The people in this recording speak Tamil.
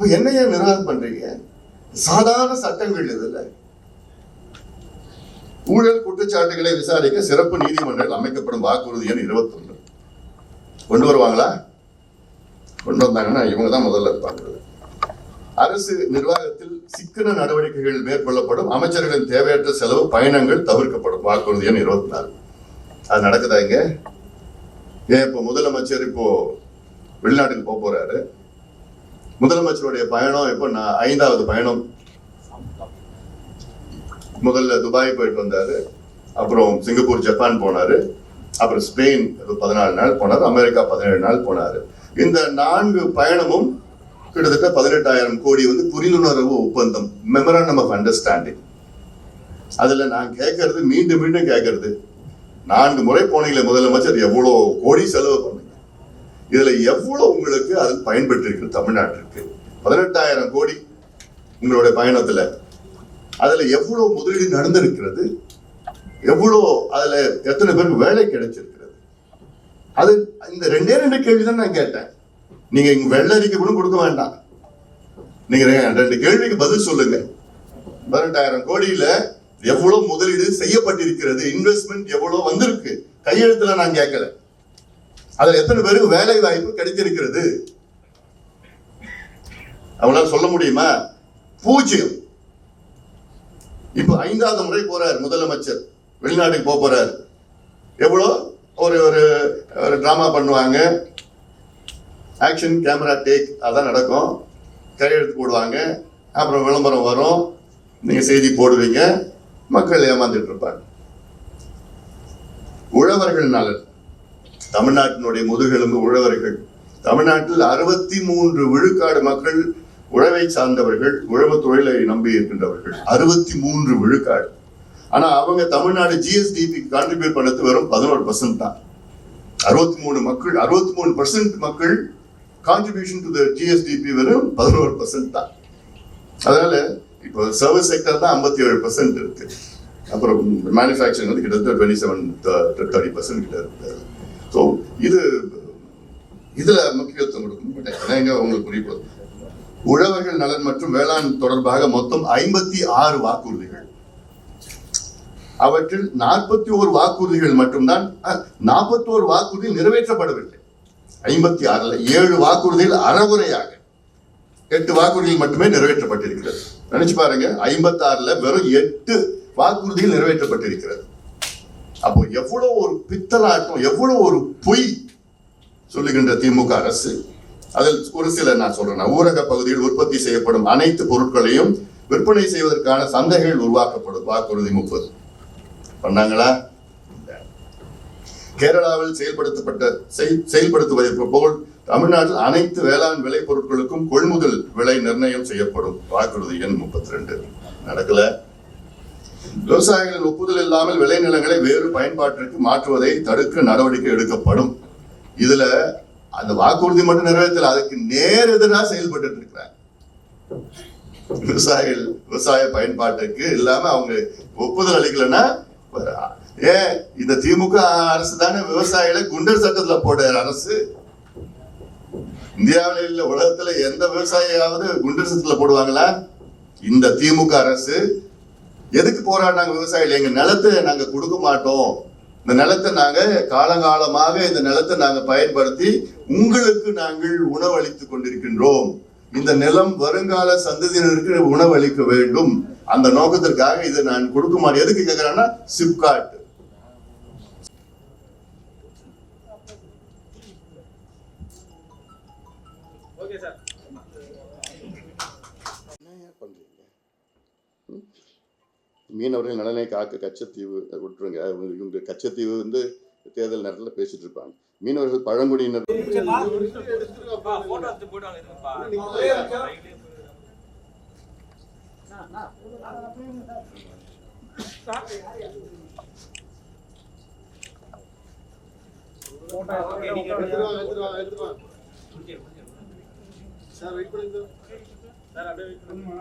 இப்போ என்னையே நிர்வாகம் பண்றீங்க? சாதாரண சட்டங்கள் இதில் ஊழல் குற்றச்சாட்டுகளை விசாரிக்க சிறப்பு நீதிமன்றங்கள் அமைக்கப்படும் வாக்குறுதி எண் இருபத்தொன்று. கொண்டு வருவாங்களா? கொண்டு வந்தாங்கன்னா இவங்க தான் முதல்ல இருப்பாங்க. அரசு நிர்வாகத்தில் சிக்கன நடவடிக்கைகள் மேற்கொள்ளப்படும். அமைச்சர்களின் தேவையற்ற செலவு பயணங்கள் தவிர்க்கப்படும். வாக்குறுதி எண் இருபத்தி நாலு அது நடக்குதா இங்க? ஏன் இப்போ முதலமைச்சர் இப்போ வெளிநாட்டுக்கு போக போறாரு. முதலமைச்சருடைய பயணம் இப்போ நான் ஐந்தாவது பயணம். முதல்ல துபாய் போயிட்டு வந்தாரு. அப்புறம் சிங்கப்பூர் ஜப்பான் போனாரு. அப்புறம் ஸ்பெயின் பதினாலு நாள் போனார். அமெரிக்கா பதினேழு நாள் போனார். இந்த நான்கு பயணமும் கிட்டத்தட்ட பதினெட்டாயிரம் கோடி வந்து புரிந்துணர்வு ஒப்பந்தம் மெமராண்டம் ஆஃப் அண்டர்ஸ்டாண்டிங் அதுல நான் கேட்கறது மீண்டும் மீண்டும் கேட்கறது. நான்கு முறை போனீங்களே முதலமைச்சர் எவ்வளோ கோடி செலவு பண்ணீங்க. இதுல எவ்வளவு உங்களுக்கு அது பயன்பட்டிருக்கு தமிழ்நாட்டிற்கு? பதினெட்டாயிரம் கோடி உங்களுடைய பயணத்துல. அதுல எவ்வளவு முதலீடு நடந்திருக்கிறது? எவ்வளோ அதுல எத்தனை பேருக்கு வேலை கிடைச்சிருக்கிறது? அது இந்த ரெண்டே ரெண்டு கேள்வி தான் நான் கேட்டேன். நீங்க இங்க வெள்ள அறிக்கை கூட கொடுக்க வேண்டாம். நீங்க ரெண்டு கேள்விக்கு பதில் சொல்லுங்க. பதினெட்டாயிரம் கோடியில எவ்வளவு முதலீடு செய்யப்பட்டிருக்கிறது? இன்வெஸ்ட்மெண்ட் எவ்வளவு வந்திருக்கு? கையெழுத்துல நான் கேட்கல. அதுல எத்தனை பேருக்கு வேலை வாய்ப்பு கிடைத்திருக்கிறது? அவங்களால சொல்ல முடியுமா? பூஜ்ஜியம். இப்போ ஐந்தாவது முறை போறார் முதலமைச்சர். வெளிநாட்டுக்கு போக போறாரு. எவ்வளோ? ஒரு ஒரு ஒரு ட்ராமா பண்ணுவாங்க. ஆக்ஷன் கேமரா டேக் அதான் நடக்கும். கையெழுத்து போடுவாங்க. அப்புறம் விளம்பரம் வரும். நீங்கள் செய்தி போடுவீங்க. மக்கள் ஏமாந்துட்டு இருப்பாங்க. உழவர்கள் நலன். தமிழ்நாட்டினுடைய முதுகெலும்பு உழவர்கள். தமிழ்நாட்டில் அறுபத்தி மூன்று விழுக்காடு மக்கள் உழவை சார்ந்தவர்கள் உழவு தொழிலை நம்பி இருக்கின்றவர்கள். அறுபத்தி மூன்று விழுக்காடு. ஆனா அவங்க தமிழ்நாடு ஜிஎஸ்டிபி கான்ட்ரிபியூட் பண்ணது வெறும் பதினோரு பர்சன்ட் தான். அறுபத்தி மூணு மக்கள் அறுபத்தி மூணு பர்சன்ட் மக்கள் கான்ட்ரிபியூஷன் டு த ஜிஎஸ்டிபி வெறும் பதினோரு பர்சன்ட் தான். அதனால இப்போ சர்வீஸ் செக்டர் தான் ஐம்பத்தி ஏழு பர்சன்ட் இருக்கு. அப்புறம் மேனுஃபேக்சரிங் வந்து கிட்டத்தட்ட டுவெண்ட்டி செவன் தேர்ட்டி பர்சன்ட் கிட்ட இருக்கு. ஸோ இது இதுல முக்கியத்துவம் கொடுக்க மாட்டேன் உங்களுக்கு புரிய போகுது உழவர்கள் நலன் மற்றும் வேளாண் தொடர்பாக மொத்தம் ஐம்பத்தி ஆறு வாக்குறுதிகள். அவற்றில் நாற்பத்தி ஓரு வாக்குறுதிகள் மட்டும்தான் நாற்பத்தி ஒரு வாக்குறுதி நிறைவேற்றப்படவில்லை. ஐம்பத்தி ஆறுல ஏழு வாக்குறுதிகள் அறகுறையாக எட்டு வாக்குறுதிகள் மட்டுமே நிறைவேற்றப்பட்டிருக்கிறது. நினைச்சு பாருங்க ஐம்பத்தி ஆறுல வெறும் எட்டு வாக்குறுதிகள் நிறைவேற்றப்பட்டிருக்கிறது. அப்போ எவ்வளவு ஒரு பித்தலாட்டம் எவ்வளவு ஒரு பொய் சொல்லுகின்ற திமுக அரசு. அதில் ஒரு சில நான் சொல்றேன். ஊரக பகுதியில் உற்பத்தி செய்யப்படும் அனைத்து பொருட்களையும் விற்பனை செய்வதற்கான சந்தைகள் உருவாக்கப்படும். வாக்குறுதி முப்பது. பண்ணாங்களா? கேரளாவில் செயல்படுத்தப்பட்ட செயல்படுத்துவதற்கு செயல்படுத்துவதை போல் தமிழ்நாட்டில் அனைத்து வேளாண் விளை பொருட்களுக்கும் கொள்முதல் விலை நிர்ணயம் செய்யப்படும். வாக்குறுதி எண் முப்பத்தி ரெண்டு. நடக்கல? விவசாயிகளின் ஒப்புதல் இல்லாமல் விளைநிலங்களை வேறு பயன்பாட்டிற்கு மாற்றுவதை தடுக்க நடவடிக்கை எடுக்கப்படும். இதுல அந்த வாக்குறுதி மட்டும் நிறைவேற்றல அதுக்கு நேர் எதிராக செயல்பட்டு இருக்கிறாங்க. விவசாயிகள் விவசாய பயன்பாட்டுக்கு இல்லாம அவங்க ஒப்புதல் அளிக்கலைன்னா ஏன் இந்த திமுக அரசு தானே விவசாயிகளை குண்டர் சட்டத்துல போடுற அரசு. இந்தியாவில இல்ல உலகத்துல எந்த விவசாயியாவது குண்டர் சட்டத்துல போடுவாங்களா? இந்த திமுக அரசு எதுக்கு போராடினாங்க விவசாயிகள்? எங்க நிலத்தை நாங்க கொடுக்க மாட்டோம். இந்த நிலத்தை நாங்க காலங்காலமாக இந்த நிலத்தை நாங்க பயன்படுத்தி உங்களுக்கு நாங்கள் உணவளித்துக் கொண்டிருக்கின்றோம். இந்த நிலம் வருங்கால சந்ததியினருக்கு உணவளிக்க வேண்டும். அந்த நோக்கத்திற்காக இதை நான் கொடுக்க மாட்டேன். எதுக்கு கேட்கிறேன்னா சிப்காட். Okay sir. மீனவர்கள் நலனை காக்க கச்சத்தீவு விட்டுருங்க. இவங்க கச்சத்தீவு வந்து தேர்தல் நேரத்தில் பேசிட்டு இருப்பாங்க. மீனவர்கள் பழங்குடியினர். போட்டோ எடுத்து போயிட்டு இருங்கப்பா ஓகே நீங்க சார் அப்படியே வெயிட் பண்ணுங்க.